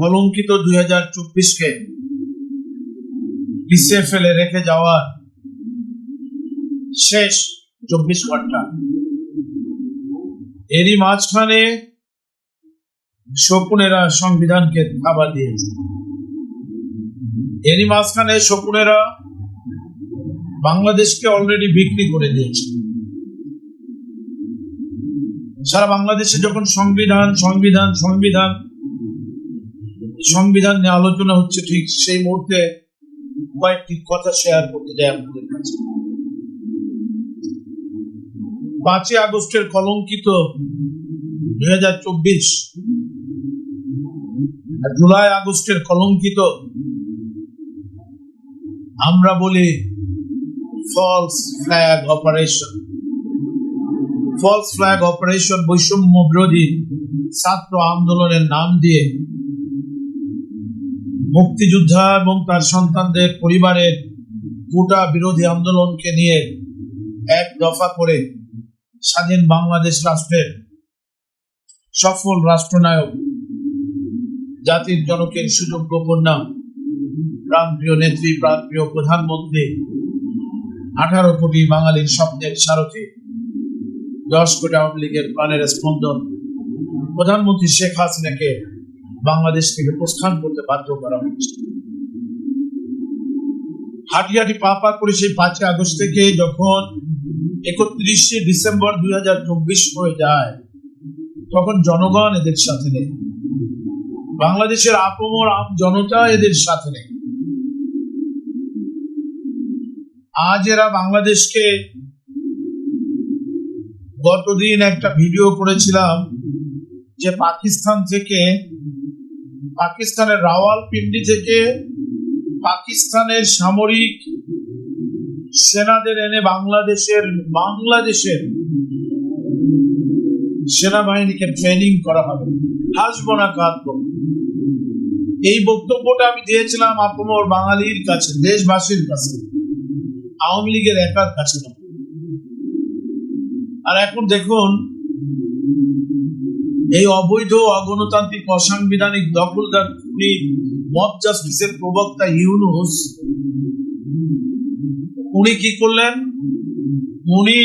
কলঙ্কিত দুই হাজার চব্বিশকে পিছিয়ে ফেলে রেখে যাওয়ার শেষ চব্বিশ ঘণ্টা। এরই মাঝখানে শকুনেরা সংবিধানকে থাবা দিয়েছে। এরই মাঝখানে শকুনেরা বাংলাদেশকে অলরেডি বিক্রি করে দিয়েছে। সারা বাংলাদেশে যখন সংবিধান সংবিধান সংবিধান সংবিধান নিয়ে আলোচনা হচ্ছে ঠিক সেই মুহূর্তে কয়েকটি কথা শেয়ার করতে চাই আপনাদের কাছে। পাঁচই আগস্টের কলঙ্কিত দুই হাজার চব্বিশ জুলাই আগস্টের কলঙ্কিত আমরা বলি false flag operation false flag operation বৈষম্য বিরোধী ছাত্র আন্দোলনের নাম দিয়ে মুক্তিযোদ্ধা এবং তার সন্তানদের পরিবারের গোটা বিরোধী আন্দোলনকে নিয়ে এক দফা করে স্বাধীন বাংলাদেশ রাষ্ট্রের সফল রাষ্ট্রনায়ক, জাতির জনকের সুযোগ্য কন্যা প্রাণপ্রিয় নেত্রী প্রাণপ্রিয় প্রধানমন্ত্রী, আঠারো কোটি বাঙালির স্বপ্নের সারথী, দশ কোটি আওয়ামী লীগের প্রাণের স্পন্দন প্রধানমন্ত্রী শেখ হাসিনাকে বাংলাদেশ থেকে প্রস্থান করতে বাধ্য করা হয়েছে হাঁটি হাঁটি পা পা করে সেই পাঁচই আগস্ট থেকে যখন একত্রিশে ডিসেম্বর দুই হাজার চব্বিশ হয়ে যায়, তখন জনগণ এদের সাথে নেই। বাংলাদেশের আপমর আম জনতা এদের সাথে নেই। আজ এরা বাংলাদেশকে গতদিন একটা ভিডিও করেছিলাম যে পাকিস্তান থেকে পাকিস্তানের রাওয়ালপিন্ডি থেকে পাকিস্তানের সামরিক সেনাদের এনে বাংলাদেশের বাংলাদেশের সেনাবাহিনীকে ট্রেনিং করা হবে। হাসবো না, কাঁদবো। এই বক্তব্যটা আমি দিয়েছিলাম আপমর বাঙালির কাছে, দেশবাসীর কাছে। আওয়ামী লীগের একার কাছে না আর এখন দেখুন এই অবৈধ অগণতান্ত্রিক অসাংবিধানিক দখলদার মব জাস্টিসের প্রবক্তা ইউনুস। উনি কি করলেন? উনি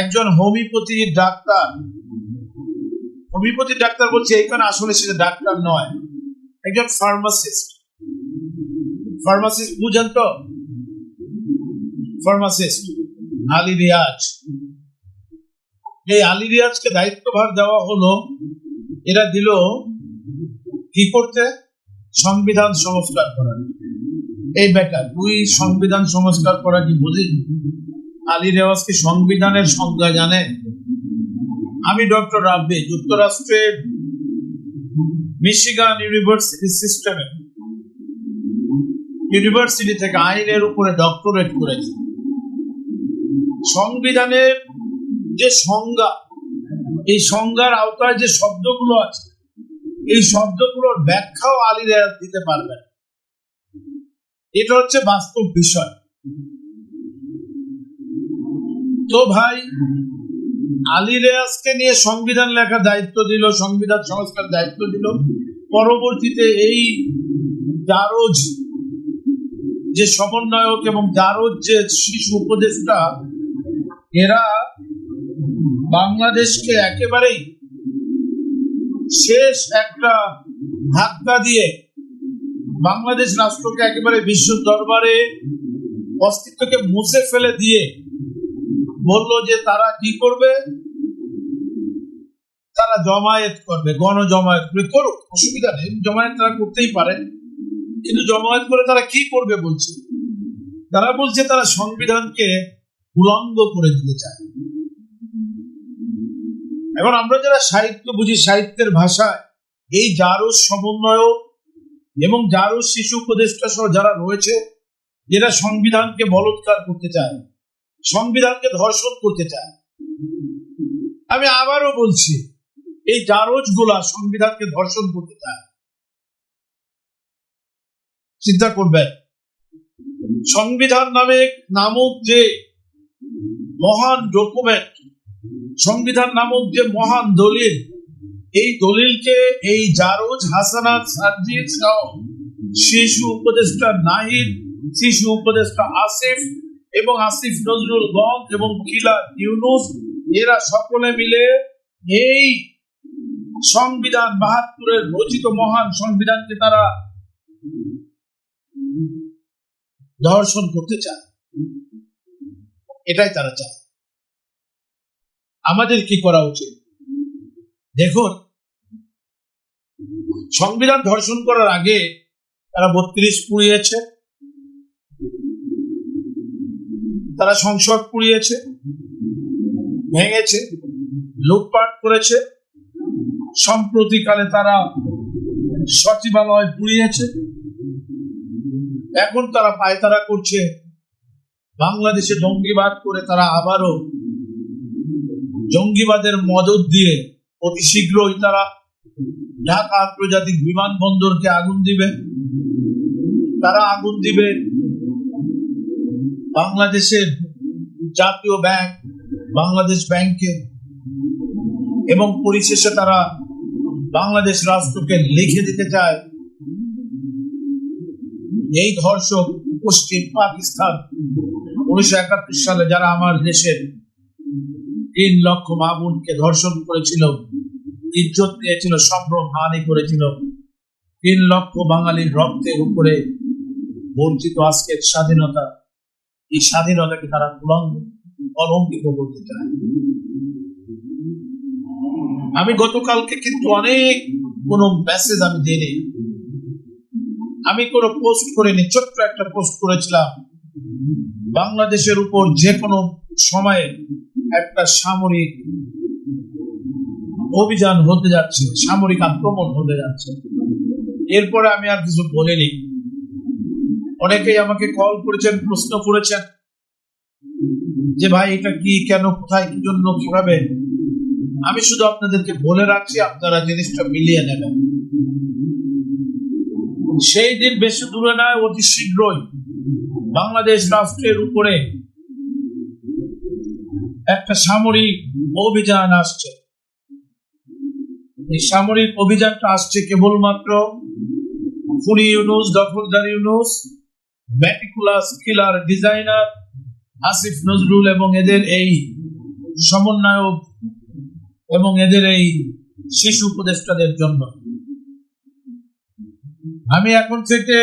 একজন হোমিওপ্যাথি ডাক্তার। হোমিওপ্যাথি ডাক্তার বলছে এখানে আসলে সে ডাক্তার নয়, একজন ফার্মাসিস্ট। ফার্মাসিস্ট বুঝেন তো? ফার্মাসিস্ট, আলী রিয়াজ। এই আলী রিয়াজকে দায়িত্বভার দেওয়া হলো, এরা দিল কি করতে? সংবিধান সংস্কার করা। এই বেটা তুই সংবিধান সংস্কার করা কি বুঝি আলী রেওয়াজ কি সংবিধানের সংজ্ঞা জানে? আমি ডক্টর রাব্বি যুক্তরাষ্ট্রের মিশিগান ইউনিভার্সিটি সিস্টেমে ইউনিভার্সিটি থেকে আইনের উপরে ডক্টরেট করেছি। সংবিধানের যে সংজ্ঞা, এই সংজ্ঞার আওতায় যে শব্দগুলো আছে, এই শব্দগুলোর ব্যাখ্যাও আলী দিতে পারবেন এটা হচ্ছে বাস্তব বিষয়। তো ভাই, আলী রেয়াজকে নিয়ে সংবিধান লেখার দায়িত্ব দিল, সংবিধান সংস্কার দায়িত্ব দিল। পরবর্তীতে এই দারোজ যে সমন্বয়ক এবং জারজ যে শিশু উপদেষ্টা, এরা বাংলাদেশকে একেবারেই শেষ একটা ধাক্কা দিয়ে বাংলাদেশ রাষ্ট্রকে একেবারে বিশ্ব দরবারে অস্তিত্বকে মুছে ফেলে দিয়ে বলল যে তারা কি করবে? তারা জমায়েত করবে গণ জমায়েত করে করুক, অসুবিধা নেই। জমায়েত তারা করতেই পারে। কিন্তু জমায়েত করে তারা কি করবে বলছে? তারা বলছে তারা সংবিধানকে উলঙ্গ করে দিতে চায়। এখন আমরা যারা সাহিত্য বুঝি, সাহিত্যের ভাষায়, এই জারস সমন্বয় এবং জারস শিশু উপদেষ্টা সহ যারা রয়েছে, এরা সংবিধানকে বলৎকার করতে চায় সংবিধানকে ধর্ষণ করতে চায় আমি আবারও বলছি, এই জারজগুলা সংবিধানকে ধর্ষণ করতে চায় চিন্তা করবে সংবিধান নামে নামক যে মহান ডকুমেন্ট সংবিধান নামক যে মহান দলিল, এই দলিলকে এই জারোজ হাসানাত সার্জিদ সহ শিশু উপদেষ্টা নাহিদ, শিশু উপদেষ্টা আসিফ এবং আসিফ নজরুল গঞ্জ এবং কিলা ইউনুস, এরা সকলে মিলে এই সংবিধান বাহাত্তরের রচিত মহান সংবিধানকে তারা দর্শন করতে চায়। এটাই তারা চায়। আমাদের কি করা উচিত? দেখুন, সংবিধান ধর্ষণ করার আগে তারা বত্রিশ পুড়িয়েছে, তারা সংসদ পুড়িয়েছে, ভেঙেছে, লুটপাট করেছে সম্প্রতিকালে তারা সচিবালয় পুড়িয়েছে, এখন তারা পায়তারা করছে, বাংলাদেশে জঙ্গিবাদ করে তারা আবারও জঙ্গিবাদের মদত দিয়ে অতি শীঘ্রই তারা ঢাকা আন্তর্জাতিক বিমানবন্দরকে আগুন দিবে। তারা আগুন দিবে। বাংলাদেশের জাতীয় ব্যাংক, বাংলাদেশ ব্যাংকে এবং পরিশেষে তারা বাংলাদেশ রাষ্ট্রকে লিখে দিতে চায়। এই ধর্ষক পশ্চিম পাকিস্তান উনিশশো একাত্তর সালে, যারা আমার দেশের তিন লক্ষ মা বোনকে ধর্ষণ করেছিল, ইজ্জত দিয়েছিল সম্ভ্রম হানি করেছিল। তিন লক্ষ বাঙালির রক্তের উপরে বর্জিত আজকের স্বাধীনতা। এই স্বাধীনতাকে তারা উলঙ্গ, অলঙ্কিত করতে চায়। আমি গতকালকে কিন্তু অনেক কোন মেসেজ আমি দিইনি। আমি কোন পোস্ট করিনি, ছোট্ট একটা পোস্ট করেছিলাম। বাংলাদেশের উপর যে কোনো সময়ে একটা সামরিক অভিযান হতে যাচ্ছে, সামরিক আক্রমণ হতে যাচ্ছে। এরপরে আমি আর কিছু বলিনি। অনেকেই আমাকে কল করেছেন, প্রশ্ন করেছেন যে ভাই, এটা কি, কেন, কোথায়, কি জন্য কীভাবে আমি শুধু আপনাদেরকে বলে রাখছি, আপনারা জিনিসটা মিলিয়ে নেবেন। সেই দিন বেশি দূরে নয়, অতি শীঘ্রই বাংলাদেশ রাষ্ট্রের উপরে একটা সামরিক অভিযান আসছে। এই সামরিক অভিযানটা আসছে কেবলমাত্র খুনি ইউনুস, দখলদার Yunus meticulous killer designer Asif Nazrul এবং এদের এই সমন্বয়ক এবং এদের এই শিশু উপদেষ্টাদের জন্য। আমি এখন থেকে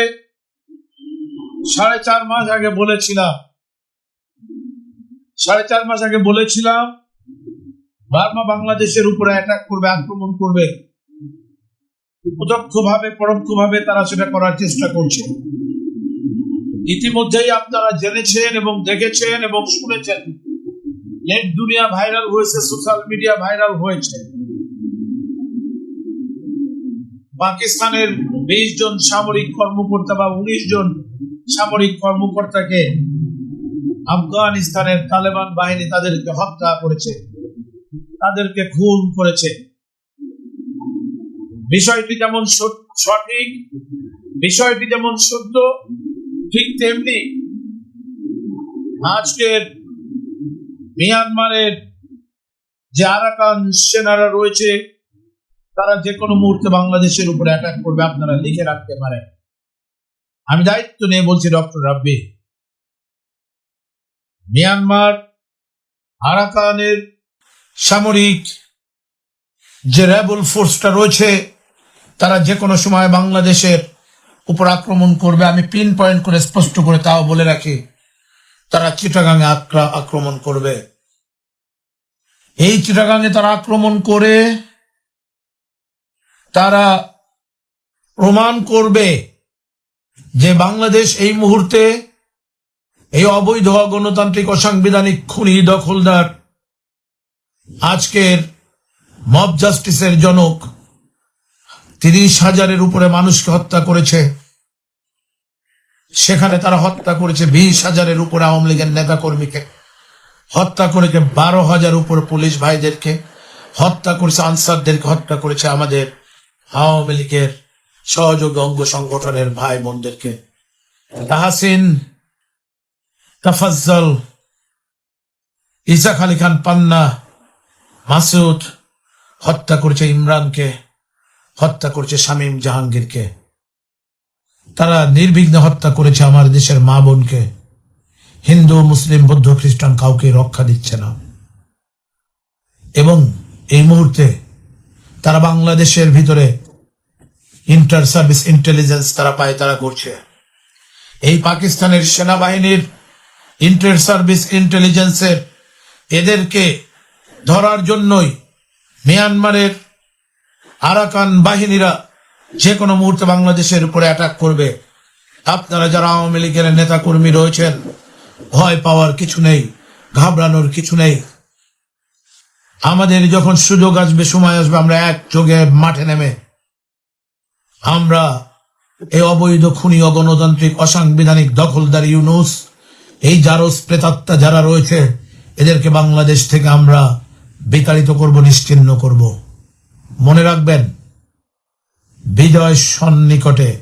সাড়ে চার মাস আগে বলেছিলাম সাড়ে চার মাস আগে বলেছিলাম, বার্মা বাংলাদেশের উপরে অ্যাটাক করবে, আক্রমণ করবে। প্রত্যক্ষ ভাবে পরোক্ষ ভাবে তারা সেটা করার চেষ্টা করছে। ইতিমধ্যেই আপনারা জেনেছেন এবং দেখেছেন এবং শুনেছেন। নেট দুনিয়া ভাইরাল হয়েছে সোশ্যাল মিডিয়া ভাইরাল হয়েছে। পাকিস্তানের বিশ জন সামরিক কর্মকর্তা বা উনিশ জন সামরিক কর্মকর্তাকে আফগানিস্তানের তালেবান বাহিনী তাদেরকে হত্যা করেছে। তাদেরকে খুন করেছে। বিষয়টি যেমন সঠিক, বিষয়টি যেমন সত্য, ঠিক তেমনি আজকের মিয়ানমারের যে আরাকান সেনারা রয়েছে, তারা যে কোনো মুহূর্তে বাংলাদেশের উপরে অ্যাটাক করবে, আপনারা লিখে রাখতে পারেন। আমি দায়িত্ব নিয়ে বলছি, ডক্টর রাব্বি। মিয়ানমার আরাকানের সামরিক যে র্যাবল ফোর্সটা রয়েছে, তারা যে কোনো সময় বাংলাদেশের উপর আক্রমণ করবে, আমি পিন পয়েন্ট করে স্পষ্ট করে তাও বলে রাখি, তারা চিটাগাঙে আক্রা- আক্রমণ করবে। এই চিটাগাঙে তারা আক্রমণ করে, তারা প্রমাণ করবে যে বাংলাদেশ এই মুহূর্তে এই অবৈধ গণতান্ত্রিক অসাংবিধানিক খুনি দখলদার, আজকের মব জাস্টিসের জনক, তিরিশ হাজারের উপরে মানুষকে হত্যা করেছে। সেখানে তারা হত্যা করেছে বিশ হাজারের উপরে আওয়ামী লীগের নেতা কর্মীকে হত্যা করেছে বারো হাজার উপর পুলিশ ভাইদেরকে। হত্যা করেছে আনসারদেরকে হত্যা করেছে আমাদের আওয়ামী লীগের সহযোগী অঙ্গ সংগঠনের ভাই বোনদেরকে। তাহাসিন তাফাজ্জল। ইসাক আলী খান পান্না, মাসুদ, হত্যা করেছে ইমরানকে, হত্যা করেছে শামীম জাহাঙ্গীরকে। তারা নির্বিঘ্নে হত্যা করেছে আমার দেশের মা বোনকে। হিন্দু, মুসলিম, বৌদ্ধ, খ্রিস্টান কাউকে রক্ষা দিচ্ছে না। এবং এই মুহূর্তে তারা বাংলাদেশের ভিতরে ইন্টার সার্ভিস ইন্টেলিজেন্স তারা পায় তারা করছে। এই পাকিস্তানের সেনাবাহিনীর ইন্টার সার্ভিস ইন্টেলিজেন্সের এদেরকে ধরার জন্যই মিয়ানমারের আরাকান বাহিনীরা যে কোনো মুহূর্তে বাংলাদেশের উপরে অ্যাটাক করবে। আপনারা যারা আওয়ামী লীগের নেতা কর্মী রয়েছেন, ভয় পাওয়ার কিছু নেই, ঘাবড়ানোর কিছু নেই। আমাদের যখন সুযোগ আসবে, সময় আসবে, আমরা এক যোগে মাঠে নেমে আমরা এই অবৈধ খুনি, অগণতান্ত্রিক, অসাংবিধানিক দখলদার ইউনুস এই জারস প্রেতাত্মা যারা রয়েছে, এদেরকে বাংলাদেশ থেকে আমরা বিতাড়িত করব নিশ্চিহ্ন করব। মনে রাখবেন, বিজয় সন্নিকটে।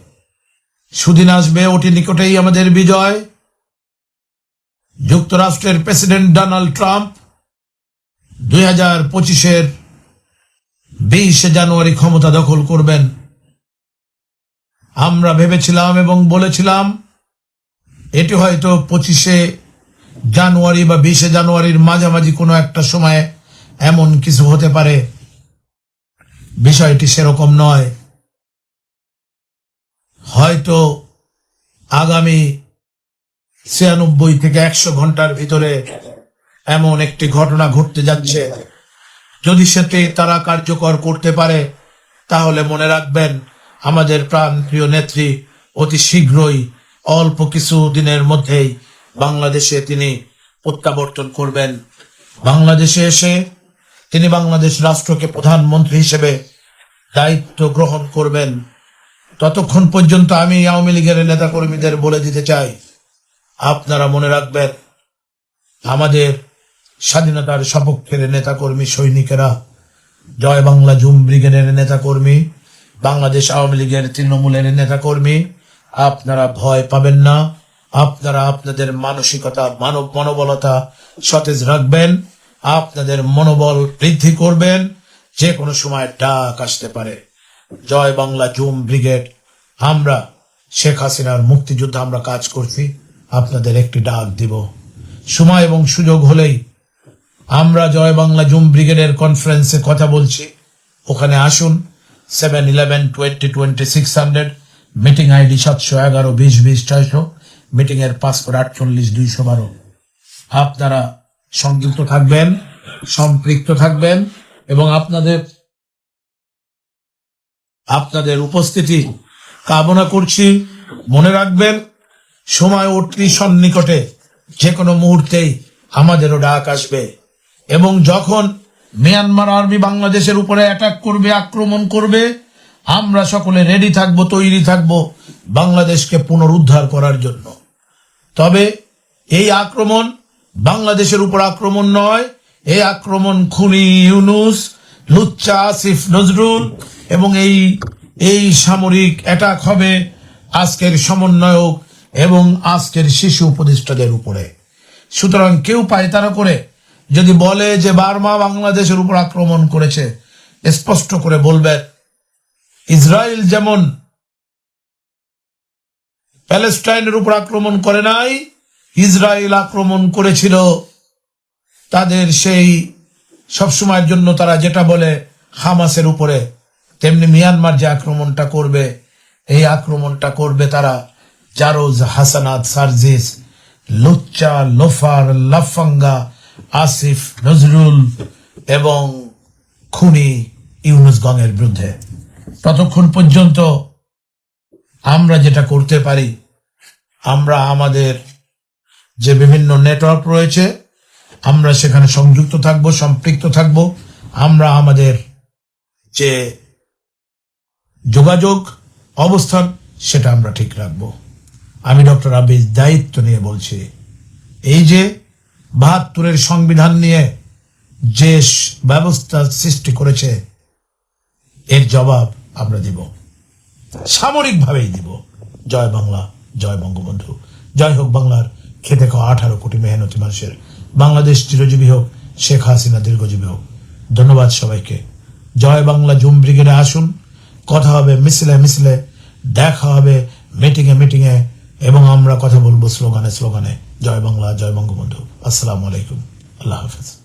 সুদিন আসবে, ওটি নিকটেই আমাদের বিজয়। যুক্তরাষ্ট্রের প্রেসিডেন্ট ডোনাল্ড ট্রাম্প দুই হাজার পঁচিশের বিশে জানুয়ারি ক্ষমতা দখল করবেন। আমরা ভেবেছিলাম এবং বলেছিলাম এটি হয়তো পঁচিশে জানুয়ারি বা বিশে জানুয়ারির মাঝামাঝি কোনো একটা সময়ে এমন কিছু হতে পারে। বিষয়টি সেরকম নয়। হয়তো আগামী ছিয়ানব্বই থেকে একশো ঘণ্টার ভিতরে এমন একটি ঘটনা ঘটতে যাচ্ছে। যদি সেটি তারা কার্যকর করতে পারে, তাহলে মনে রাখবেন, আমাদের প্রাণ প্রিয় নেত্রী অতি শীঘ্রই অল্প কিছু দিনের মধ্যেই বাংলাদেশে তিনি প্রত্যাবর্তন করবেন। বাংলাদেশে এসে তিনি বাংলাদেশ রাষ্ট্রকে প্রধানমন্ত্রী হিসেবে দায়িত্ব গ্রহণ করবেন। ততক্ষণ পর্যন্ত আমি আওয়ামী লীগের নেতা কর্মীদের বলে দিতে চাই, আপনারা মনে রাখবেন, আমাদের স্বাধীনতার সপক্ষের নেতাকর্মী সৈনিকেরা, জয় বাংলা জুম ব্রিগেডের নেতাকর্মী, বাংলাদেশ আওয়ামী লীগের তৃণমূলের নেতাকর্মী আপনারা ভয় পাবেন না। আপনারা আপনাদের মানসিকতা, মানব মনোবলতা সতেজ রাখবেন। আপনাদের মনোবল বৃদ্ধি করবেন। যে কোনো সময় ডাক আসতে পারে। জয় বাংলা জুম ব্রিগেড। আমরা শেখ হাসিনার মুক্তিযুদ্ধে আমরা কাজ করছি। আপনাদের একটি ডাক দিব। সময় এবং সুযোগ হলেই আমরা জয় বাংলা জুম ব্রিগেডের কনফারেন্সে কথা বলছি। ওখানে আসুন। Seven eleven, twenty twenty six hundred. Meeting ID সাতশো এগারো, বিশ বিশ, ছয়শো। মিটিং এর পাসপোর্ট আটচল্লিশ, দুইশো বারো। আপনারা সংযুক্ত থাকবেন, সম্পৃক্ত থাকবেন এবং আপনাদের আপনাদের উপস্থিতি কামনা করছি। মনে রাখবেন, সময় অতি সন্নিকটে যে কোনো মুহূর্তেই আমাদেরও ডাক আসবে। এবং যখন মিয়ানমার আর্মি বাংলাদেশের উপরে অ্যাটাক করবে, আক্রমণ করবে আমরা সকলে রেডি থাকব, তৈরি থাকব বাংলাদেশকে পুনরুদ্ধার করার জন্য। তবে এই আক্রমণ বাংলাদেশের উপর আক্রমণ নয়, এই আক্রমণ খুনি ইউনুস, লুচ্চা আসিফ নজরুল এবং এই এই সামরিক অ্যাটাক হবে আজকের সমন্বয়ক এবং আজকের শিশু উপদেষ্টাদের উপরে। সুতরাং কেউ পায়তারা করে যদি বলে যে বার্মা বাংলাদেশের উপর আক্রমণ করেছে, স্পষ্ট করে বলবেন ইসরায়েল যেমন প্যালেস্টাইনের উপর আক্রমণ করে নাই, ইসরায়েল আক্রমণ করেছিল। তাদের সেই সবসময়ের জন্য তারা যেটা বলে হামাসের উপরে, তেমনি মিয়ানমার যে আক্রমণটা করবে, এই আক্রমণটা করবে তারা জারোজ, হাসানাত, সার্জিস, লুচ্চা, লোফার, লাফাঙ্গা, আসিফ, নজরুল এবং খুনি ইউনুস গঙের বিরুদ্ধে। ততক্ষণ পর্যন্ত আমরা যেটা করতে পারি, আমরা আমাদের যে বিভিন্ন নেটওয়ার্ক রয়েছে, আমরা সেখানে সংযুক্ত থাকব, সম্পৃক্ত থাকব, আমরা আমাদের যে যোগাযোগ অবস্থান সেটা আমরা ঠিক রাখব। আমি ডক্টর আবিজ দায়িত্ব নিয়ে বলছি, এই যে বাহাত্তরের সংবিধান নিয়ে যে ব্যবস্থা সৃষ্টি করেছে, এর জবাব আমরা দিব। সামরিকভাবেই দিব। জয় বাংলা, জয় বঙ্গবন্ধু। জয় হোক, বাংলার খেতে খাওয়া আঠারো কোটি মেহনতি মানুষের। বাংলাদেশ চিরজীবী হোক, শেখ হাসিনা দীর্ঘজীবী হোক। ধন্যবাদ সবাইকে। জয় বাংলা, জুম ব্রিগেডে আসুন। কথা হবে মিছিলে মিছিলে, দেখা হবে মিটিংয়ে মিটিংয়ে, এবং আমরা কথা বলব স্লোগানে স্লোগানে। জয় বাংলা, জয় বঙ্গবন্ধু। আসসালামু আলাইকুম। আল্লাহ হাফিজ।